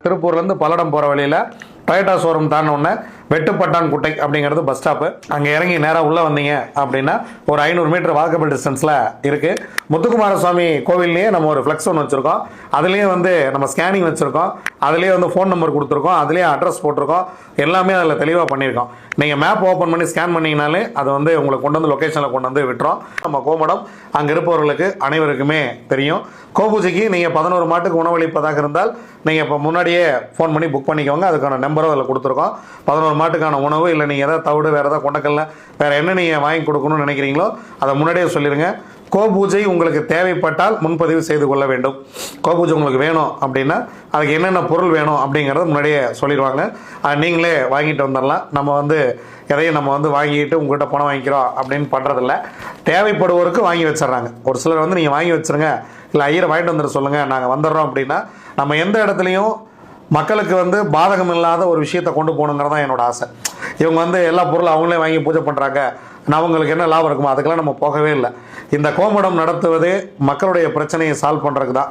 திருப்பூர்லேருந்து பல்லடம் போகிற வழியில் டொயேட்டா ஷோரூம் தாண்ட வெட்டுப்பட்டான் குட்டை அப்படிங்கிறது பஸ் ஸ்டாப்பு அங்கே இறங்கி நேராக உள்ளே வந்தீங்க அப்படின்னா ஒரு ஐநூறு மீட்டர் வாக்கபிள் டிஸ்டன்ஸில் இருக்குது முத்துக்குமார சுவாமி கோவில்லையே நம்ம ஒரு ஃப்ளெக்ஸ் ஒன்று வச்சுருக்கோம். அதுலேயே வந்து நம்ம ஸ்கேனிங் வச்சுருக்கோம். அதுலேயே வந்து ஃபோன் நம்பர் கொடுத்துருக்கோம். அதுலேயே அட்ரஸ் போட்டிருக்கோம். எல்லாமே அதில் தெளிவாக பண்ணியிருக்கோம். நீங்கள் மேப் ஓப்பன் பண்ணி ஸ்கேன் பண்ணிங்கனாலே அது வந்து உங்களை கொண்டு வந்து லொக்கேஷனில் கொண்டு வந்து விட்டுரும். நம்ம கோமடம் அங்கே இருப்பவர்களுக்கு அனைவருக்குமே தெரியும். கோபூஜைக்கு நீங்கள் பதினோரு மாட்டுக்கு உணவளிப்பதாக இருந்தால் நீங்கள் இப்போ முன்னாடியே ஃபோன் பண்ணி புக் பண்ணிக்கோங்க. அதுக்கான நம்பரும் அதில் கொடுத்துருக்கோம். பதினோரு மாட்டுக்கான உணவு இல்லை நீங்கள் எதாவது தவிடு வேறு எதாவது கொண்டக்கல்ல வேறு என்ன நீங்கள் வாங்கி கொடுக்கணும்னு நினைக்கிறீங்களோ அதை முன்னாடியே சொல்லிடுங்க கோபூஜை உங்களுக்கு தேவைப்பட்டால் முன்பதிவு செய்து கொள்ள வேண்டும். கோபூஜை உங்களுக்கு வேணும் அப்படின்னா அதுக்கு என்னென்ன பொருள் வேணும் அப்படிங்கிறத முன்னாடியே சொல்லிடுவாங்க. அது நீங்களே வாங்கிட்டு வந்துடலாம். நம்ம வந்து எதையும் நம்ம வந்து வாங்கிட்டு உங்கள்கிட்ட பணம் வாங்கிக்கிறோம் அப்படின்னு பண்ணுறதில்ல தேவைப்படுவோருக்கு வாங்கி வச்சிடுறாங்க. ஒரு சிலர் வந்து நீங்கள் வாங்கி வச்சிருங்க. இல்லை ஐயரை வாங்கிட்டு வந்துட சொல்லுங்கள் நாங்கள் வந்துடுறோம் அப்படின்னா நம்ம எந்த இடத்துலையும் மக்களுக்கு வந்து பாதகம் இல்லாத ஒரு விஷயத்தை கொண்டு போகணுங்கிறது தான் என்னோட ஆசை. இவங்க வந்து எல்லா பொருளும் அவங்களே வாங்கி பூஜை பண்ணுறாங்க நான் அவங்களுக்கு என்ன லாபம் இருக்குமோ அதுக்கெல்லாம் நம்ம போகவே இல்லை. இந்த கோமடம் நடத்துவதே மக்களுடைய பிரச்சனையை சால்வ் பண்ணுறதுக்கு தான்